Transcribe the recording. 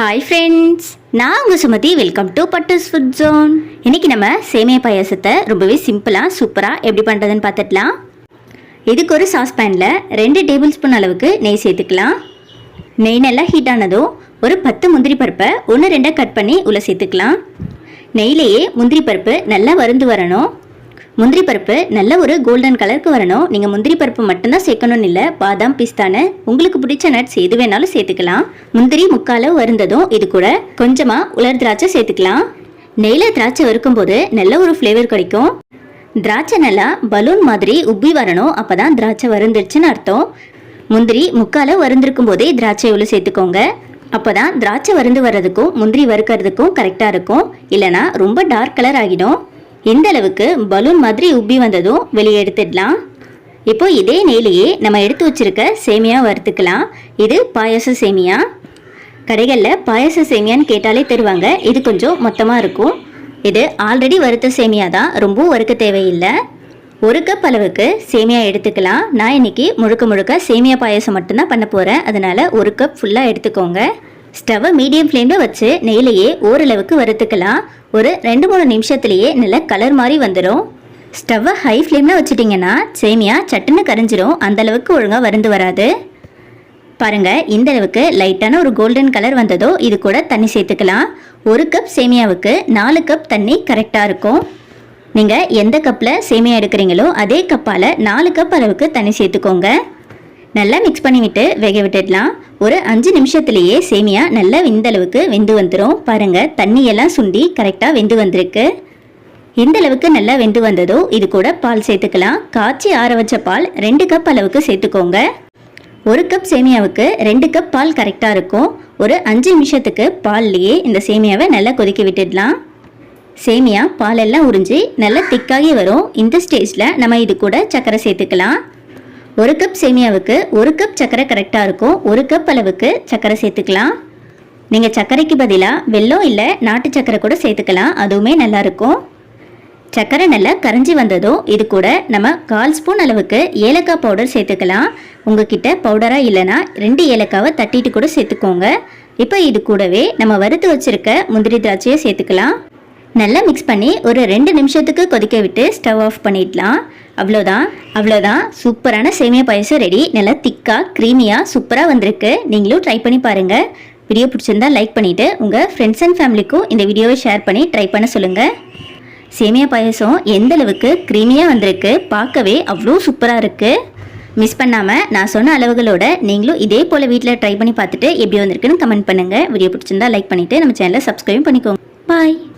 Hi friends நான் உங்கள் Sumathi. Welcome to Pattu's food zone இன்றைக்கி நம்ம சேமியா பாயாசத்தை ரொம்பவே சிம்பிளாக சூப்பராக எப்படி பண்ணுறதுன்னு பார்த்துக்கலாம் இதுக்கு ஒரு சாஸ்பேனில் ரெண்டு டேபிள் ஸ்பூன் அளவுக்கு நெய் சேர்த்துக்கலாம். நெய் நல்லா ஹீட் ஆனதும் ஒரு பத்து முந்திரி பருப்பை ஒன்று ரெண்டாக கட் பண்ணி உள்ளே சேர்த்துக்கலாம். நெய்லேயே முந்திரி பருப்பு நல்லா வருந்து வரணும். முந்திரி பருப்பு நல்ல ஒரு கோல்டன் கலருக்கு வரணும். நீங்கள் முந்திரி பருப்பு மட்டும்தான் சேர்க்கணும்னு இல்லை பாதாம் பிஸ்தானு உங்களுக்கு பிடிச்ச நட்ஸ் எது வேணாலும் சேர்த்துக்கலாம். முந்திரி முக்கால வருந்ததும் இது கூட கொஞ்சமாக உலர் திராட்சை சேர்த்துக்கலாம். நெய்யில் திராட்சை வறுக்கும்போது நல்ல ஒரு ஃப்ளேவர் கிடைக்கும். திராட்சை நல்லா பலூன் மாதிரி உப்பி வரணும். அப்போ தான் திராட்சை வருந்துருச்சுன்னு அர்த்தம். முந்திரி முக்கால வருந்திருக்கும் போதே திராட்சை உள்ள சேர்த்துக்கோங்க. அப்போ தான் திராட்சை வருந்து வர்றதுக்கும் முந்திரி வறுக்கிறதுக்கும் கரெக்டாக இருக்கும். இல்லைனா ரொம்ப டார்க் கலர் ஆகிடும். இந்த அளவுக்கு பலூன் மாதிரி உப்பி வந்ததும் வெளியே எடுத்துடலாம். இப்போ இதே நெய்லேயே நம்ம எடுத்து வச்சிருக்க சேமியா வறுத்துக்கலாம். இது பாயச சேமியா. கடைகளில் பாயச சேமியான்னு கேட்டாலே தருவாங்க. இது கொஞ்சம் மொத்தமாக இருக்கும். இது ஆல்ரெடி வறுத்த சேமியா தான். ரொம்ப வறுக்க தேவையில்லை. ஒரு கப் அளவுக்கு சேமியா எடுத்துக்கலாம். நான் இன்னைக்கு முழுக்க முழுக்க சேமியா பாயசம் மட்டும்தான் பண்ண போகிறேன் அதனால் ஒரு கப் ஃபுல்லாக எடுத்துக்கோங்க. ஸ்டவ்வை மீடியம் ஃப்ளேமில் வச்சு நெய்லையே ஓரளவுக்கு வறுத்துக்கலாம். ஒரு ரெண்டு மூணு நிமிஷத்துலேயே நல்ல கலர் மாதிரி வந்துடும் ஸ்டவ்வை ஹை ஃப்ளேமில் வச்சுட்டிங்கன்னா சேமியா சட்டுன்னு கரைஞ்சிரும். அந்தளவுக்கு ஒழுங்காக வருந்து வராது. பாருங்கள் இந்த அளவுக்கு லைட்டான ஒரு கோல்டன் கலர் வந்ததோ இது கூட தண்ணி சேர்த்துக்கலாம். ஒரு கப் சேமியாவுக்கு நாலு கப் தண்ணி கரெக்டாக இருக்கும். நீங்கள் எந்த கப்பில் சேமியா எடுக்கிறீங்களோ அதே கப்பால் நாலு கப் அளவுக்கு தண்ணி சேர்த்துக்கோங்க. நல்லா மிக்ஸ் பண்ணிவிட்டு வேக விட்டுடலாம். ஒரு அஞ்சு நிமிஷத்துலேயே சேமியா நல்லா வெந்தளவுக்கு வெந்து வந்துடும் பாருங்கள் தண்ணியெல்லாம் சுண்டி கரெக்டாக வெந்து வந்திருக்கு. இந்த அளவுக்கு நல்லா வெந்து வந்ததோ இது கூட பால் சேர்த்துக்கலாம். காய்ச்சி ஆற வச்ச பால் ரெண்டு கப் அளவுக்கு சேர்த்துக்கோங்க. ஒரு கப் சேமியாவுக்கு ரெண்டு கப் பால் கரெக்டாக இருக்கும். ஒரு அஞ்சு நிமிஷத்துக்கு பால்லையே இந்த சேமியாவை நல்லா கொதிக்க விட்டுடலாம். சேமியா பாலெல்லாம் உறிஞ்சி நல்லா திக்காகி வரும். இந்த ஸ்டேஜில் நம்ம இது கூட சக்கரை சேர்த்துக்கலாம். ஒரு கப் சேமியாவுக்கு ஒரு கப் சர்க்கரை கரெக்டாக இருக்கும். ஒரு கப் அளவுக்கு சர்க்கரை சேர்த்துக்கலாம். நீங்கள் சர்க்கரைக்கு பதிலாக வெல்லம் இல்லை நாட்டு சர்க்கரை கூட சேர்த்துக்கலாம். அதுவுமே நல்லாயிருக்கும் சர்க்கரை நல்லா கரைஞ்சி வந்ததும் இது கூட நம்ம கால் ஸ்பூன் அளவுக்கு ஏலக்காய் பவுடர் சேர்த்துக்கலாம். உங்ககிட்ட பவுடராக இல்லைன்னா ரெண்டு ஏலக்காவை தட்டிட்டு கூட சேர்த்துக்கோங்க. இப்போ இது கூடவே நம்ம வறுத்து வச்சுருக்க முந்திரி திராட்சையை சேர்த்துக்கலாம். நல்லா மிக்ஸ் பண்ணி ஒரு ரெண்டு நிமிஷத்துக்கு கொதிக்க விட்டு ஸ்டவ் ஆஃப் பண்ணிடலாம். அவ்வளோதான் அவ்வளோதான் சூப்பரான சேமியா பாயசம் ரெடி நல்லா திக்காக க்ரீமியாக சூப்பராக வந்திருக்கு. நீங்களும் ட்ரை பண்ணி பாருங்கள் வீடியோ பிடிச்சிருந்தா லைக் பண்ணிவிட்டு உங்கள் ஃப்ரெண்ட்ஸ் அண்ட் ஃபேமிலிக்கும் இந்த வீடியோவை ஷேர் பண்ணி ட்ரை பண்ண சொல்லுங்கள் சேமியா பாயசம் எந்த அளவுக்கு க்ரீமியாக வந்திருக்கு பார்க்கவே அவ்வளோ சூப்பராக இருக்குது மிஸ் பண்ணாமல் நான் சொன்ன அளவுகளோட நீங்களும் இதே போல் வீட்டில் ட்ரை பண்ணி பார்த்துட்டு எப்படி வந்திருக்குன்னு கமெண்ட் பண்ணுங்கள் வீடியோ பிடிச்சிருந்தா லைக் பண்ணிவிட்டு நம்ம சேனலை சப்ஸ்கிரைப் பண்ணிக்கோங்க. பாய்